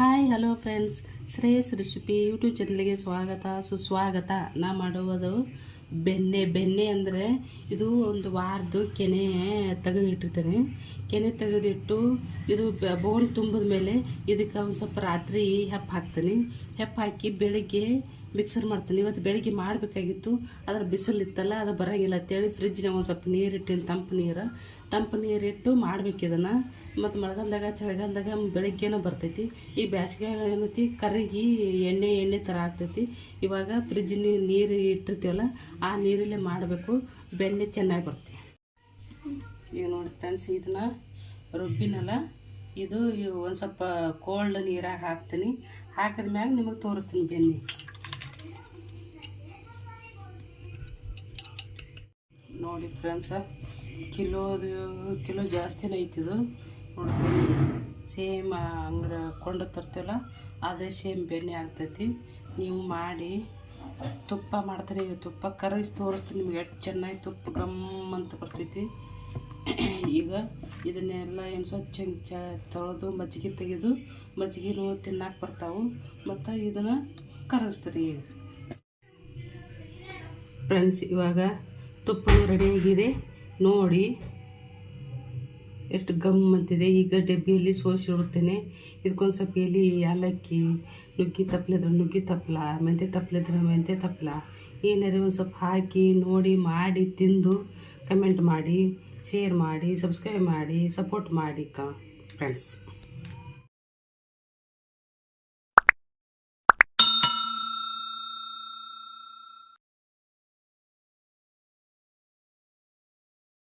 Hi hello friends Shreyas recipe YouTube ಚಾನಲ್ಗೆ ಸ್ವಾಗತ, ಸುಸ್ವಾಗತ. ನಾ ಮಾಡುವುದು ಬೆಣ್ಣೆ. ಬೆಣ್ಣೆ ಅಂದರೆ ಇದು ಒಂದು ವಾರದ್ದು ಕೆನೆ ತೆಗೆದಿಟ್ಟಿರ್ತೀನಿ. ಕೆನೆ ತೆಗೆದಿಟ್ಟು ಇದು ಬೋನ್ ತುಂಬಿದ ಮೇಲೆ ಇದಕ್ಕೆ ಒಂದು ಸ್ವಲ್ಪ ರಾತ್ರಿ ಹೆಪ್ಪು ಹಾಕ್ತೀನಿ. ಹೆಪ್ಪು ಹಾಕಿ ಬೆಳಿಗ್ಗೆ ಮಿಕ್ಸರ್ ಮಾಡ್ತೀನಿ. ಇವತ್ತು ಬೆಳಿಗ್ಗೆ ಮಾಡಬೇಕಾಗಿತ್ತು. ಆದರೆ ಬಿಸಿಲಿತ್ತಲ್ಲ, ಅದು ಬರೋಂಗಿಲ್ಲ ಅಂತೇಳಿ ಫ್ರಿಜ್ನಾಗ ಒಂದು ಸ್ವಲ್ಪ ನೀರಿಟ್ಟಿನಿ ತಂಪು ನೀರು. ತಂಪು ನೀರಿಟ್ಟು ಮಾಡ್ಬೇಕು ಇದನ್ನು. ಮತ್ತು ಮಳೆಗಾಲದಾಗ ಚಳಿಗಾಲದಾಗ ಬೆಳಿಗ್ಗೆನೂ ಬರ್ತೈತಿ. ಈ ಬೇಸಿಗೆ ಏನೈತಿ? ಕರಗಿ ಎಣ್ಣೆ ಎಣ್ಣೆ ಥರ ಆಗ್ತೈತಿ. ಇವಾಗ ಫ್ರಿಜ್ ನೀರು ಇಟ್ಟಿರ್ತೀವಲ್ಲ, ಆ ನೀರಲ್ಲೇ ಮಾಡಬೇಕು. ಬೆಣ್ಣೆ ಚೆನ್ನಾಗಿ ಬರ್ತೀವಿ ಈಗ ನೋಡಿ ಫ್ರೆಂಡ್ಸ್ ಇದನ್ನ ರುಬ್ಬಿನಲ್ಲ, ಇದು ಒಂದು ಸ್ವಲ್ಪ ಕೋಲ್ಡ್ ನೀರಾಗಿ ಹಾಕ್ತೀನಿ. ಹಾಕಿದ ಮ್ಯಾಗ ನಿಮಗೆ ತೋರಿಸ್ತೀನಿ ಬೆಣ್ಣೆ. ನೋಡಿ ಫ್ರೆಂಡ್ಸ ಕಿಲೋದು ಕಿಲೋ ಜಾಸ್ತಿನೇ ಐತಿದು ನೋಡಿ ಸೇಮ್ ಅಂಗಡಿ ಕೊಂಡು ತರ್ತೀವಲ್ಲ, ಅದೇ ಸೇಮ್ ಬೆಣ್ಣೆ ಆಗ್ತೈತಿ. ನೀವು ಮಾಡಿ, ತುಪ್ಪ ಮಾಡ್ತೀನಿ ಈಗ ತುಪ್ಪ ಕರಗಿಸಿ ತೋರಿಸ್ತೀನಿ ನಿಮ್ಗೆ ಎಷ್ಟು ಚೆನ್ನಾಗಿ ತುಪ್ಪ ಗಮ್ ಅಂತ ಬರ್ತೈತಿ. ಈಗ ಇದನ್ನೆಲ್ಲ ಏನು ಸ್ವಚ್ಛ ಚ, ತೊಳೆದು ಮಜ್ಜಿಗೆ ತೆಗೆದು ಮಜ್ಜಿಗೆನೂ ತಿನ್ನಕ್ಕೆ ಬರ್ತಾವೆ. ಮತ್ತು ಇದನ್ನು ಕರಗಿಸ್ತೀನಿ ಈಗ. ಫ್ರೆಂಡ್ಸ್ ಇವಾಗ ತುಪ್ಪನೂ ರೆಡಿಯಾಗಿದೆ ನೋಡಿ, ಎಷ್ಟು ಗಮ್ ಅಂತಿದೆ. ಈಗ ಡಬ್ಬಿಯಲ್ಲಿ ಸೋಸಿಡುತ್ತೇನೆ ಇದಕ್ಕೊಂದು ಸ್ವಲ್ಪ ಎಲೆ, ಏಲಕ್ಕಿ, ನುಗ್ಗಿ ತಪ್ಪಲಿದ್ರೆ ನುಗ್ಗಿ ತಪ್ಪಲ ಮೆಂತೆ ತಪ್ಪಲಿದ್ರೆ ಮೆಂತೆ ತಪ್ಪಲ ಏನಾದ್ರು ಒಂದು ಸ್ವಲ್ಪ ಹಾಕಿ ನೋಡಿ, ಮಾಡಿ, ತಿಂದು ಕಮೆಂಟ್ ಮಾಡಿ ಶೇರ್ ಮಾಡಿ ಸಬ್ಸ್ಕ್ರೈಬ್ ಮಾಡಿ ಸಪೋರ್ಟ್ ಮಾಡಿ ಕ ಫ್ರೆಂಡ್ಸ್